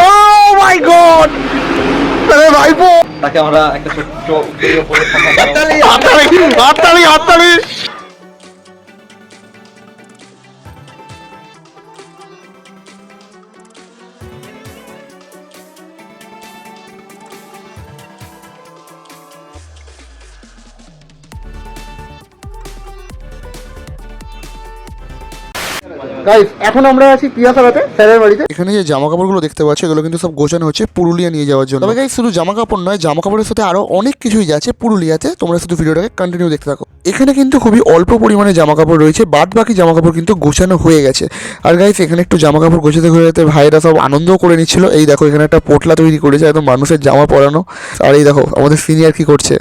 ও মাই god আরে ভাইপো! তাকে আমরা একটা ছোট্ট হাততালি হাততালি হাততালি! গাইস এখন আমরা আছি পিয়াসালাতে স্যারের বাড়িতে। এখানে যে জামা কাপড়গুলো দেখতে পাচ্ছ এগুলো কিন্তু সব গোছানো হচ্ছে পুরুলিয়া নিয়ে যাওয়ার জন্য। তবে গাইস শুধু জামা কাপড় নয় জামা কাপড়ের সাথে আরও অনেক কিছুই যাচ্ছে পুরুলিয়াতে। তোমরা শুধু ভিডিওটাকে কন্টিনিউ দেখতে থাকো। এখানে কিন্তু খুবই অল্প পরিমাণে জামা কাপড় রয়েছে বাদ বাকি জামা কাপড় কিন্তু গোছানো হয়ে গেছে। আর গাইস এখানে একটু জামা কাপড় গোছাতে গোছাতে ভাইরা সব আনন্দও করে নিচ্ছিল। এই দেখো এখানে একটা পোটলা তৈরি করেছে একদম মানুষের জামা পরানো। আর এই দেখো আমাদের সিনিয়র কি করছে?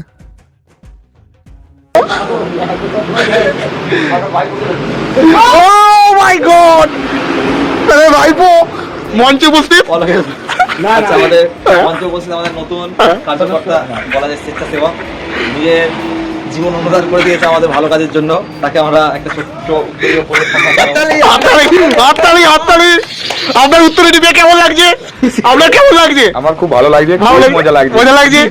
ও! মাই গড আরে ভাইপো মঞ্চে উপস্থিত? আচ্ছা আমাদের মঞ্চে উপস্থিত আমাদের নতুন কার্যকর্তা বলা যায় স্বেচ্ছাসেবক নিজের জীবন অনুদান করে দিয়েছে আমাদের ভালো কাজের জন্য। তাকে আমরা একটা ছোট্ট আপনার উত্তরে দিবে কেমন লাগছে? আপনার কেমন লাগছে? আমার খুব ভালো লাগছে মজা লাগছে। মজা লাগছে?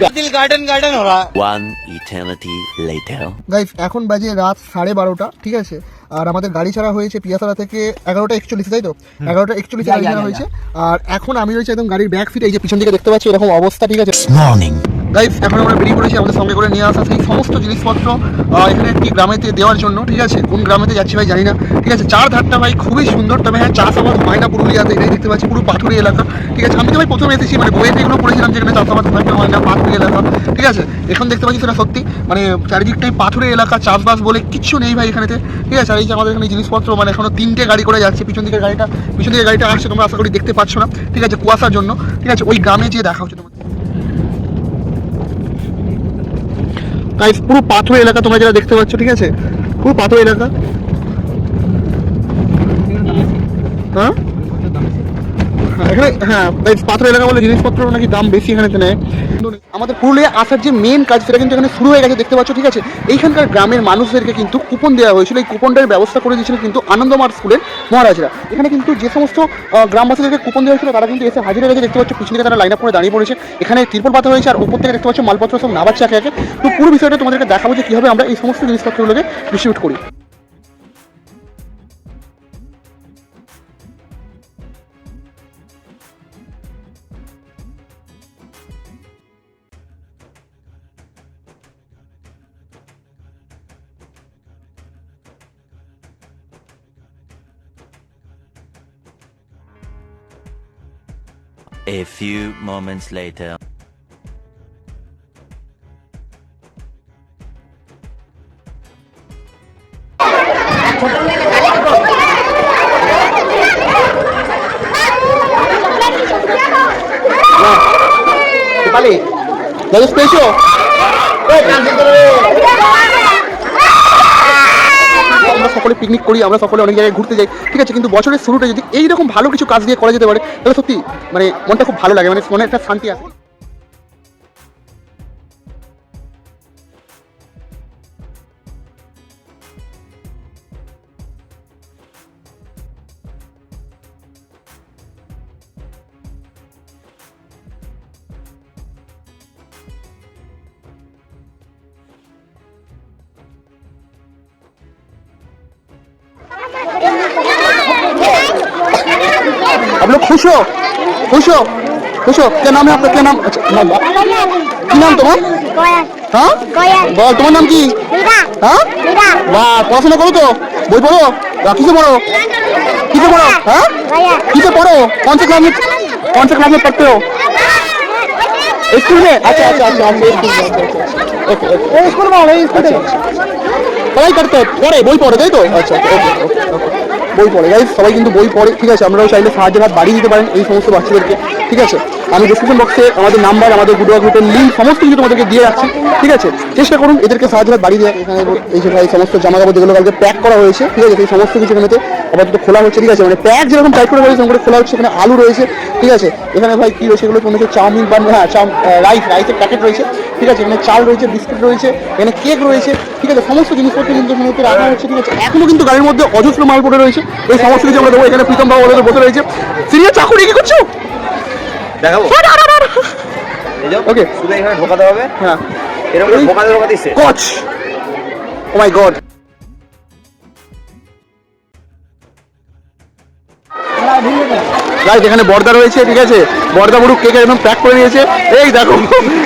One eternity later. গাইস এখন বাজে রাত সাড়ে বারোটা ঠিক আছে? আর আমাদের গাড়ি ছাড়া হয়েছে পিয়াসালা থেকে এগারোটা একচল্লিশ তাই তো? এগারোটা একচল্লিশে গাড়ি ছাড়া হয়েছে। আর এখন আমি রয়েছে একদম গাড়ির ব্যাক ফিট এই যে পিছন দিকে দেখতে পাচ্ছি এরকম অবস্থা ঠিক আছে? Morning. গাইস এখন আমরা বেরিয়ে পড়েছি আমাদের সঙ্গে করে নিয়ে আসা সেই সমস্ত জিনিসপত্র এখানে একটি গ্রামেতে দেওয়ার জন্য, ঠিক আছে? কোন গ্রামেতে যাচ্ছি ভাই জানি না। ঠিক আছে চার ধারটা ভাই খুবই সুন্দর। তবে হ্যাঁ চাষাবাদ হয় না পুরুলিয়াতে, এটাই দেখতে পাচ্ছি পুরো পাথুরি এলাকা। ঠিক আছে, আমি তো ভাই প্রথমে এসেছি মানে বইয়েতে এগুলো পড়েছিলাম যেখানে চাষাবাদ হয় হয় না, পাথুরি এলাকা। ঠিক আছে, এখন দেখতে পাচ্ছি সেটা সত্যি মানে চারিদিকটাই পাথুরি এলাকা, চাষবাস বলে কিচ্ছু নেই ভাই এখানেতে। ঠিক আছে, আর এই যে আমাদের এখানে জিনিসপত্র মানে এখনও তিনটে গাড়ি করে যাচ্ছে, পিছন দিকের গাড়িটা, পিছন দিকের গাড়িটা আসছে, তোমরা আশা করি দেখতে পাচ্ছ না। ঠিক আছে, কুয়াশার জন্য। ঠিক আছে, ওই গ্রামে যেয়ে দেখা হচ্ছে গাইস পুরো পাথর এলাকা তোমরা যারা দেখতে পাচ্ছ, ঠিক আছে? পুরো পাথর এলাকা। হ্যাঁ? এখানে হ্যাঁ পাথর এলাকা বলে জিনিসপত্র নাকি দাম বেশি এখানে নেয়। আমাদের পুরুলিয়া আসার যে মেন কাজ সেটা কিন্তু এখানে শুরু হয়ে গেছে, দেখতে পাচ্ছ, ঠিক আছে? এইখানকার গ্রামের মানুষদেরকে কিন্তু কুপন দেওয়া হয়েছিল। এই কুপনটার ব্যবস্থা করে দিয়েছিল কিন্তু আনন্দমার স্কুলের মহারাজরা। এখানে কিন্তু যে সমস্ত গ্রামবাসীদেরকে কুপন দেওয়া হয়েছিল, তারা কিন্তু এসে হাজির হয়ে গেছে। দেখতে পাচ্ছ, পিছনে তারা লাইন আপ করে দাঁড়িয়ে পড়েছে। এখানে তিরপল পাতা হয়েছে আর উপর থেকে দেখতে পাচ্ছ, মালপত্র সব নামাচ্ছে একে একে। তো পুরো বিষয়টা তোমাদেরকে দেখাবো যে কীভাবে আমরা এই সমস্ত জিনিসপত্রগুলোকে ডিস্ট্রিবিউট করি। A few moments later. Wait! আমরা সকলে পিকনিক করি, আমরা সকলে অনেক জায়গায় ঘুরতে যাই, ঠিক আছে? কিন্তু বছরের শুরুটা যদি এইরকম ভালো কিছু কাজ দিয়ে করা যেতে পারে, তাহলে সত্যি মানে মনটা খুব ভালো লাগে মানে মনে একটা শান্তি আসে। आप लोग खुश हो खुश हो खुश हो क्या नाम है आपका क्या नाम अच्छा नाम কি নাম তোমার হ্যাঁ বল তোমার নাম কি হ্যাঁ বাহ পড়াশোনা করো তো বই পড়ো বা কিসে পড়ো কিসে পড়ো হ্যাঁ किसे पढ़ो कौन से क्लास में कौन से क्लास में पढ़ते हो स्कूल में अच्छा अच्छा अच्छा अच्छा स्कूल में अच्छा अच्छा ओके ओके स्कूल में हो स्कूल में পড়াই করতে পড়ে বই পড়ে তাই তো আচ্ছা ওকে ওকে ওকে বই পড়ে। গাইজ সবাই কিন্তু বই পড়ে। ঠিক আছে, আমরাও চাইলে সাহায্যের হাত বাড়িয়ে দিতে পারেন এই সমস্ত বাচ্চাদেরকে। ঠিক আছে? আমি ডিসক্রিপশন বক্সে আমাদের নাম্বার আমাদের গুডুয়া গ্রুপের লিঙ্ক সমস্ত কিছু তোমাদেরকে দিয়ে রাখছি। ঠিক আছে? চেষ্টা করুন এদেরকে সাহায্য বাড়িয়ে দেওয়া এখানে এই সমস্ত জামা কাপড় যেগুলো কালকে প্যাক করা হয়েছে, ঠিক আছে? সেই সমস্ত কিছু এখানেতে আপাতত খোলা হচ্ছে, ঠিক আছে? মানে প্যাক যেরকম টাইপ করে রয়েছে করে খোলা হচ্ছে, এখানে আলু রয়েছে, ঠিক আছে? এখানে ভাই কি রয়েছে এগুলো? তোমাদের চাউমিন বা হ্যাঁ রাইস রাইসের প্যাকেট রয়েছে, ঠিক আছে? এখানে চাল রয়েছে, বিস্কুট রয়েছে, এখানে কেক রয়েছে, ঠিক আছে? সমস্ত জিনিসপত্র কিন্তু এখানে রাখা হচ্ছে, ঠিক আছে? এখনও কিন্তু গাড়ির মধ্যে অজস্র মাল পড়ে রয়েছে, এই সমস্ত কিছু আমরা দেবো। এখানে প্রীতম বাবু বসে রয়েছে। সিরিয়াস চাকুরি কি করছ? দেখাবো? এই যাও। Okay. শুধু এখানে ঢোকাতে হবে। হ্যাঁ। এরকম ঢোকাতে ঢোকাতে কচ। ও মাই গড গাইজ এখানে বর্দা রয়েছে ঠিক আছে? বর্দা মুরুক কেক একদম প্যাক করে নিয়েছে। এই দেখো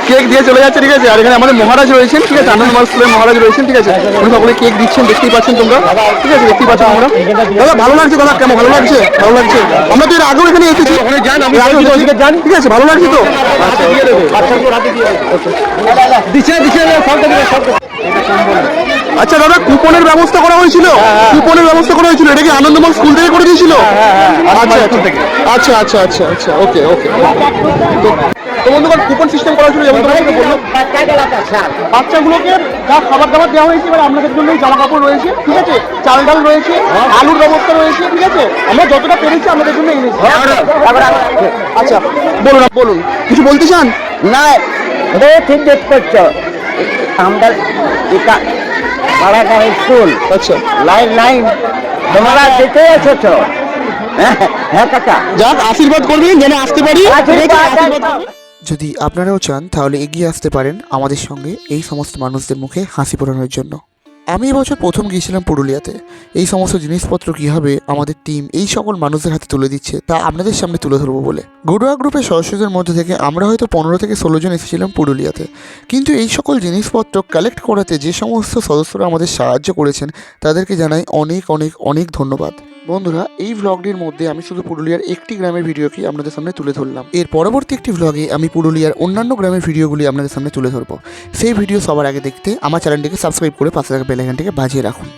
কেক দিয়ে চলে যাচ্ছে ঠিক আছে? আর এখানে আমাদের মহারাজ রয়েছেন ঠিক আছে? আনন্দ স্কুলের মহারাজ রয়েছেন ঠিক আছে? উনি সকলে কেক দিচ্ছেন দেখতেই পাচ্ছেন তোমরা। ঠিক আছে? দেখতেই পাচ্ছ আমরা দাদা ভালো লাগছে দাদা কেমন? ভালো লাগছে? ভালো লাগছে। আমরা তো এর আগেও এখানে এসেছি। ওখানে যান আমি যান ঠিক আছে? ভালো লাগছে তো? আচ্ছা দিচ্ছে দিচ্ছে। আচ্ছা দাদা কুপনের ব্যবস্থা করা হয়েছিল? কুপনের ব্যবস্থা করা হয়েছিল? এটা কি আনন্দমল স্কুল থেকে করে দিয়েছিল? আচ্ছা আচ্ছা আচ্ছা আচ্ছা আচ্ছা ওকে ওকে। তো বন্ধুগণ কুপন সিস্টেম করা হয়েছিল যেমন তোমাকে বললাম বাচ্চাগুলোকে যা খাবার দাবার দেওয়া হয়েছে এবার আপনাদের জন্য জামা কাপড় রয়েছে ঠিক আছে? চাল ডাল রয়েছে আলুর ব্যবস্থা রয়েছে ঠিক আছে? আমরা যতটা পেরেছি আপনাদের জন্য এনেছি। আচ্ছা বলুন বলুন কিছু বলতে চান? না ঠিক দেখতে পাচ্ছ। আমরা পাড়াটা স্কুল আচ্ছা। লাইন লাইন তোমরা যেতে এসেছ। হ্যাঁ হ্যাঁ কাকা। যাক আশীর্বাদ করবেন যেন আসতে পারি। যদি আপনারাও চান তাহলে এগিয়ে আসতে পারেন আমাদের সঙ্গে এই সমস্ত মানুষদের মুখে হাসি ফোটানোর জন্য। আমি এবছর প্রথম গিয়েছিলাম পুরুলিয়াতে। এই সমস্ত জিনিসপত্র কীভাবে আমাদের টিম এই সকল মানুষদের হাতে তুলে দিচ্ছে, তা আপনাদের সামনে তুলে ধরবো বলে। গুডোয়া গ্রুপের সদস্যদের মধ্যে থেকে আমরা হয়তো পনেরো থেকে ষোলো জন এসেছিলাম পুরুলিয়াতে। কিন্তু এই সকল জিনিসপত্র কালেক্ট করাতে যে সমস্ত সদস্যরা আমাদের সাহায্য করেছেন, তাদেরকে জানাই অনেক অনেক অনেক ধন্যবাদ। বন্ধুরা, এই ভ্লগটির মধ্যে আমি শুধু পুরুলিয়ার একটি গ্রামের ভিডিওকে আপনাদের সামনে তুলে ধরলাম। এর পরবর্তী একটি ভ্লগে আমি পুরুলিয়ার অন্যান্য গ্রামের ভিডিওগুলি আপনাদের সামনে তুলে ধরবো। সেই ভিডিও সবার আগে দেখতে আমার চ্যানেলটিকে সাবস্ক্রাইব করে পাশে থাকা বেলাইকানটিকে বাজিয়ে রাখুন।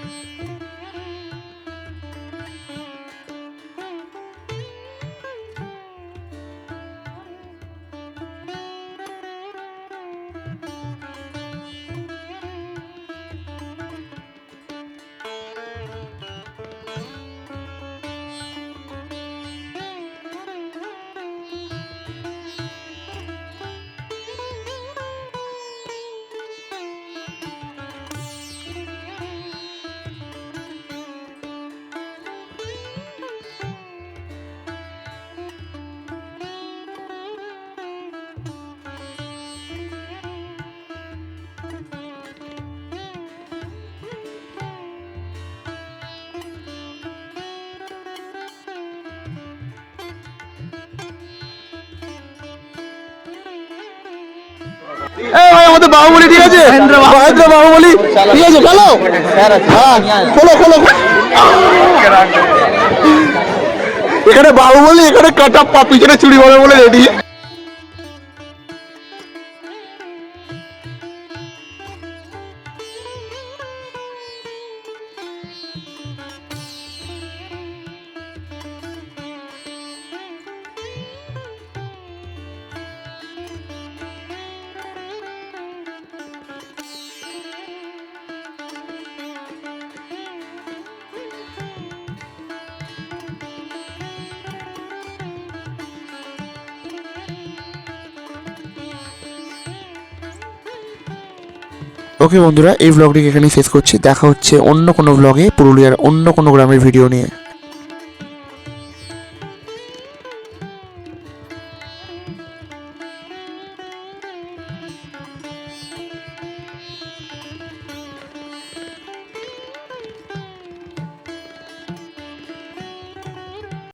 এই ভাই আমাদের বাহুবলি ঠিক আছে? মহেন্দ্র বাহুবলি। ঠিক আছে চলো হ্যাঁ খোলো খোলো। এখানে বাহুবলি এখানে কাটা পা পিছনে চুরি বলে বলে রেডি। ওকে বন্ধুরা, এই ভ্লগটিকে এখানেই শেষ করছি। দেখা হচ্ছে অন্য কোনো ব্লগে পুরুলিয়ার অন্য কোনো গ্রামের ভিডিও নিয়ে।